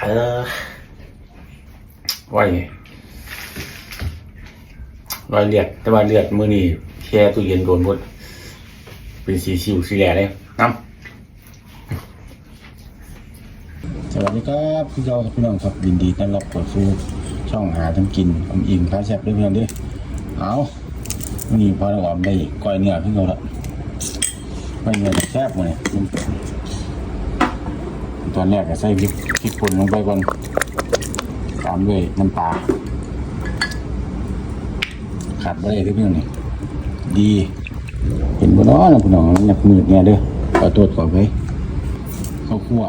เออไว้รอยเลือดแต่ว่าเลือดมือนี่แช่ตู้เย็นโดนหมดเป็นสีสิวสีแหล่เลยน้ำสวัสดีครับพี่เจ้าพี่น้องครับยินดีต้อนรับเข้าสู่ช่องหาทั้งกินอมอิงพาแซ่บด้วยเพื่อนเด้วยเอาวันนี้พอเราออมได้ก้อยเนื้อพี่เราละ ก้อยเนื้อแซ่บมาเนี่ยตอนแรกก็ใส่พริกพริกป่นลงไปก่อนตามด้วยน้ำปลาขาดไปเลยพี่น้องนี่ดีเห็นบ่นาะนะพี่น้องนอยากมืดเนี่ยเด้อขอโทษขอไปข้าวคั่ว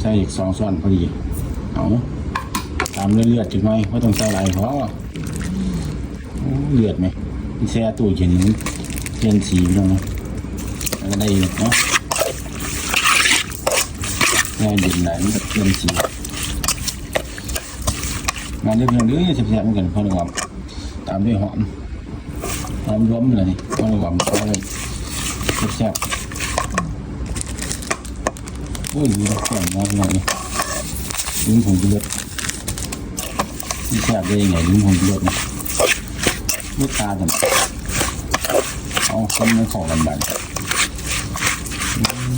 ใส่อีกสองส่วนพอดีเอาตามเลือดๆจุดหน่อยว่าต้องใส่อะไรเพราะเลือดไหมแช่ตู้เย็นมันเปลี่นสีไปแล้วนะ แล้วก็ได้อีกเนาะแช่เย็นไหนมันก็เปลี่ยนสีงานเรียบร้อยเลยแซ่บๆเหมือนกันพอดีกว่าตามด้วยหอมหอมรวมเลยนี่พอดีกว่าพอเลยแซ่บๆโอ้ยมีแข็งมากเลยลิ้นผงเลือดนี่แซ่บได้ยังไงลิ้นผงเลือดนี่ยลูกตาจังเอาคนไม่ขอกันบันอืมแซ่บ ต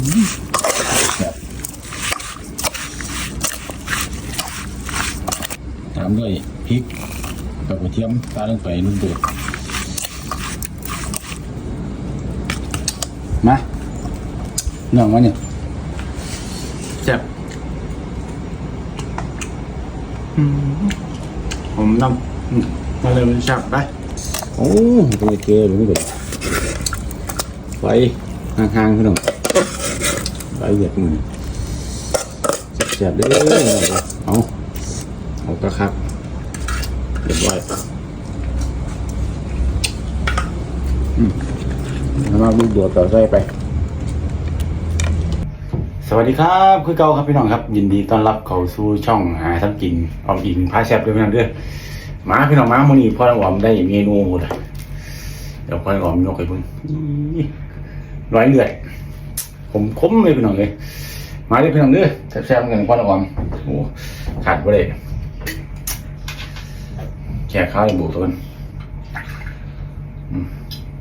ามด้วยพริกกับกระเทียมตาลงไปลูกโดดมาน้องมาเนี่ยแซ่บผมน้ำอืมมาเลยมันแซ่บไปโอ้ตัวเกลือหรือไม่เกิดไฟห่างๆขึ้นหน่อยไฟ เหยียดมือเสียบๆเด้อเอาเอากระคักเรียบร้อยอืมแล้วมาลูกโดดต่อใส่ไป สวัสดีครับ คือเก่าครับพี่น้องครับ ยินดีต้อนรับเข้าสู่ช่องหาทั้งกินออมอิงพาแซ่บด้วยพี่น้องเด้อมาพี่น้องมามื้อนี้พ่อน้องออมได้เมนูหมดเดี๋ยวพ่อน้องออมยกให้เพิ่งอี้ร้อยเลือด ผมคมเลยพี่น้องเลย มาเลยพี่น้องเด้อแซ่บๆกันพ่อน้องออมโอ้ขาดบ่ได้แค่ข้าวบุกตัวนั้น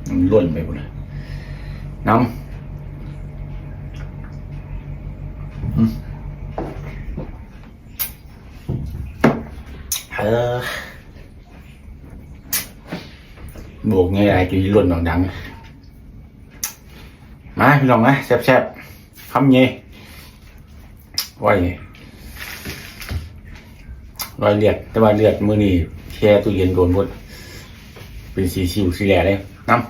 มันล้วนไปหมดเลยน้ำเออบวกไงอะไรจุยล้วนดังๆ มาพี่น้องนะแซ่บๆคำเงี้ยไว้รอยเลือดแต่ว่าเลือดมือนี่แช่ตู้เย็นโดนหมดเป็นสีสิวสีแหล่เลยน้ำ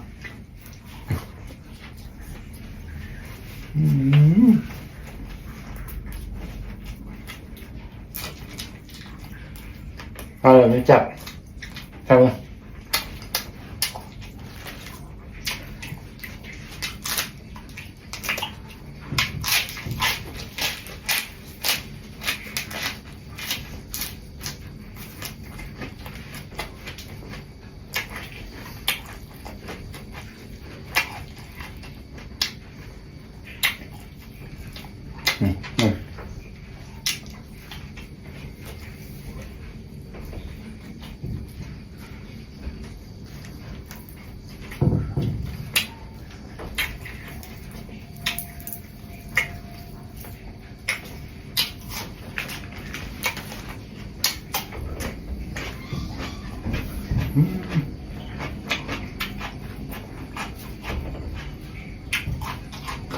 อืมเออไม่จับใช่ไหม อืมอืมเข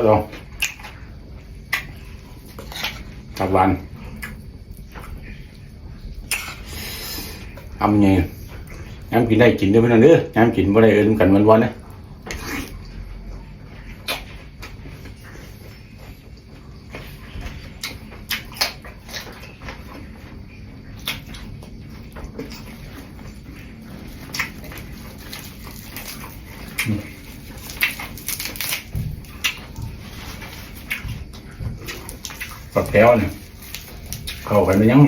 ดเอาตับวันทำไงน้ำกินได้กินด้วยพี่น้องเด้อน้ำกินบ่ได้เอิ้นกันวันวันๆนะปักแก้วเนี่ยเข้ากัน ไปยัง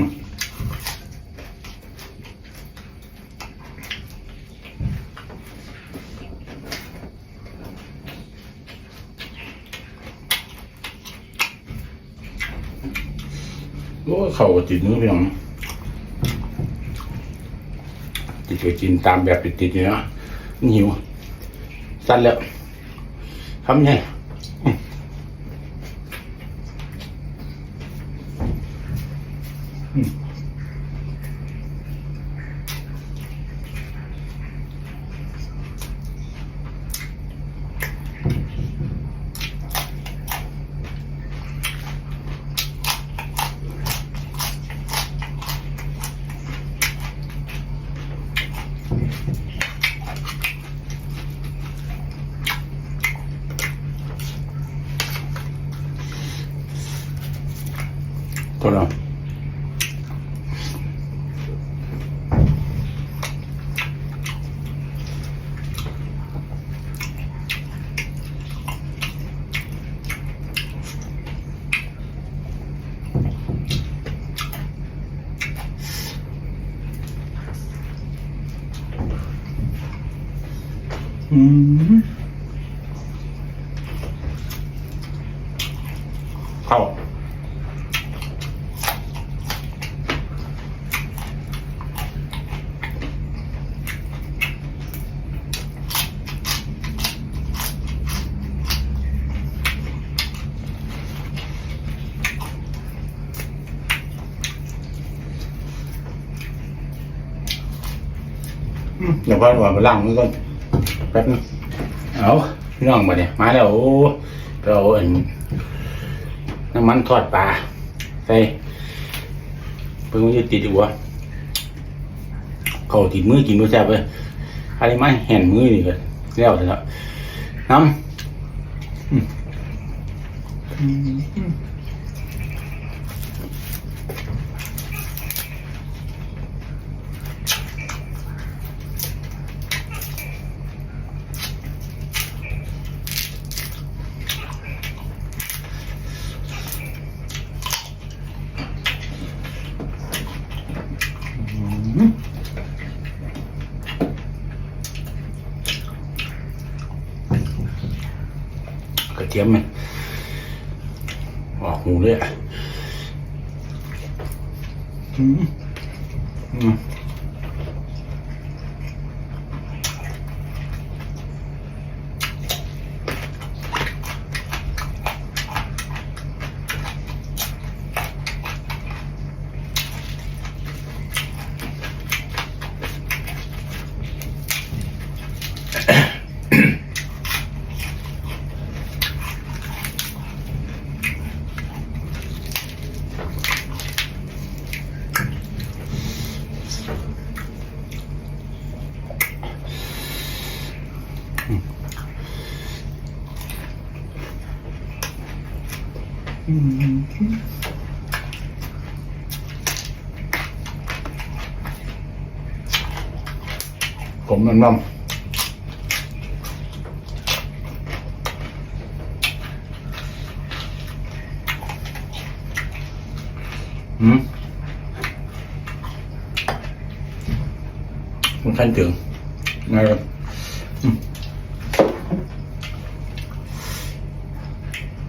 โอ้เข้าติดมือพี่น้องติดไปกินตามแบบติดๆอยู่เนาะหิวสั้นแล้วทำไง เข้าอืมเดี๋ยวพ่อหวานไปล้างมือก่อน แป๊บนึงเอาพี่น้องมาเนี่ยมาแล้วโอ้เอาอันน้ำมันทอดปลาใส่เพิ่งมันจะติดอยู่วะเขาติดมือกินมือแซ่บเลยอะไรไม่เห็นมือนี่ก็แล้วแต่ละน้ำ อืมอืมกระเทียมไหมออกหูเลยอะอืมอืม ผมมันน้ำอืมมันขั้นถึงไงครับอืม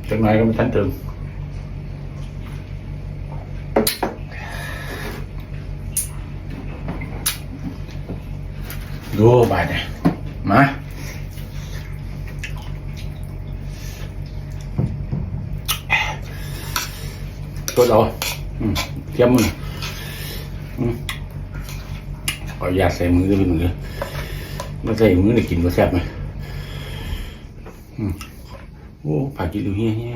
จังไงก็ไม่ทันถึง ดูบาดเนี่ยมาตัวเราเทียมมืออออยาใส่มือด้วยมือมาใส่มือได้กินก็แซ่บไหมโอ้ผักกินดูเฮียเฮีย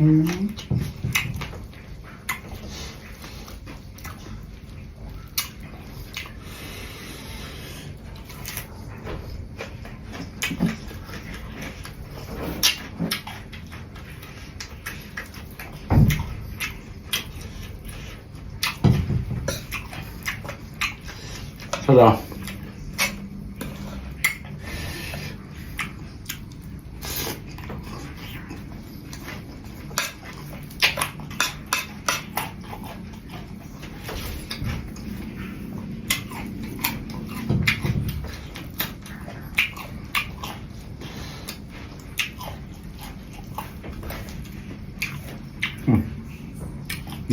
อืมเ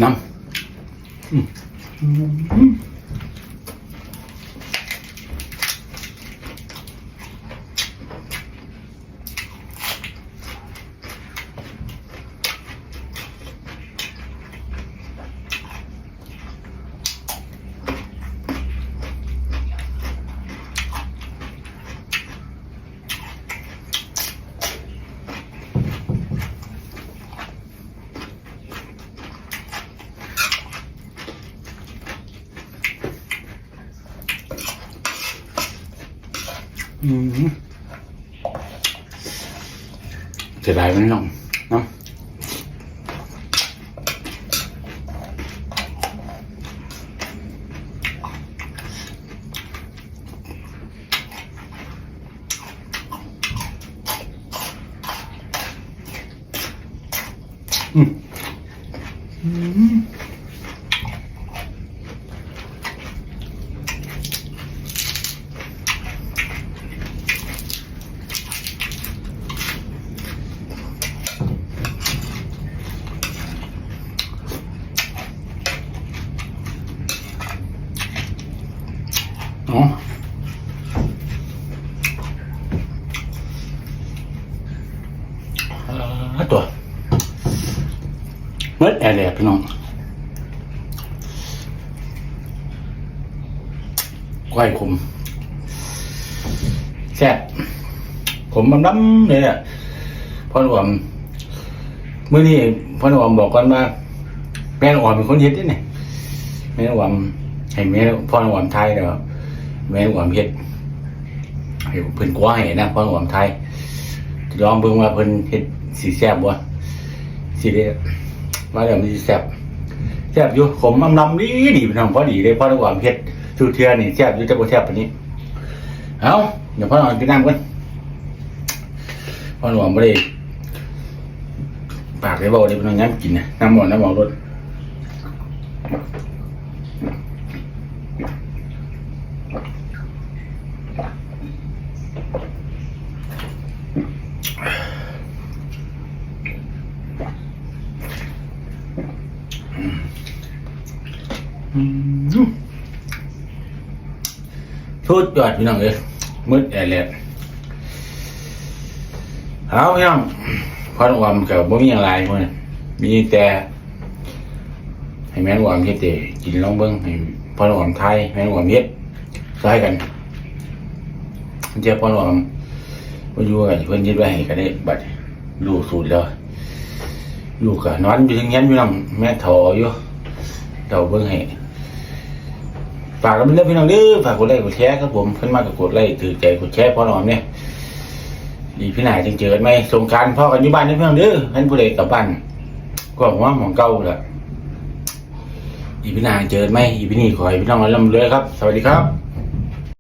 น้ำ อืมอืมอืมจะได้ไหมน้องเนาะอืมอืม อ๋อ อ่าตัวเมื่อแอร์แลพี่น้องควายขมแซ่บขมดำๆเลยอะพ่อหลวงเมื่อนี้พ่อหลวงบอกกันว่าแม่หลวงเป็นคนเฮ็ดนี่แม่หลวงให้แม่พ่อหลวงไทยเด้อแม่นควมเฮ็ดให้เพิ่นกลัวให้นะพราะความไทย ลองเบิ่งว่าเพิ่นเฮ็ดสิแซ่บบ่สิได้ว่าแล้วมันสิแซ่บแซ่บอยู่ขมอำลำดีดีพี่น้องพอดีเลยเพราะความเฮ็ดทุกเทือนี่แซ่บอยู่แต่บ่แซ่บปานนี้เอาเดี๋ยวพ่อเอากินน้ำก่อนพ่อหลวงบ่ได้ปากได้เว้าได้พี่น้องย้ำกินนะน้ำหมดน้ำหมอรถ ทุดยอดพี่น้องเอ้ยมืดแอร์แลดเอาพี่น้องพอดความกับบ่มีอะไรพวกนี้มีแต่ให้แม่นความเฮ็ดเตกินลองเบิ่งให้พอดความไทยแม่นความเฮ็ดซอยกันเจ้าพอดความบ่อยู่กันเพิ่นยึดไว้ให้ก็ได้บัดรู้สูตรแล้วลูกก็นอนอยู่ทางเงี้ยพี่น้องแม่ถออยู่เราเบิ่งให้ ฝากกันเป็นเรื่องพี่น้องเด้อฝากกดไลค์กดแชร์ครับผมเพิ่นมากกับกดไลค์ถือใจกดแชร์พอหนอมเนี่ยดีพี่นายจึงเจอกันไหมสงการพ่อกันอยู่บ้านนี่พี่น้องเด้อเพิ่นผู้ใดกลับบ้านก็หวังว่าของเก่าแหละอีพี่นายเจอไหมอีพี่นี่ขอให้พี่น้องร่ำรวยครับ สวัสดีครับ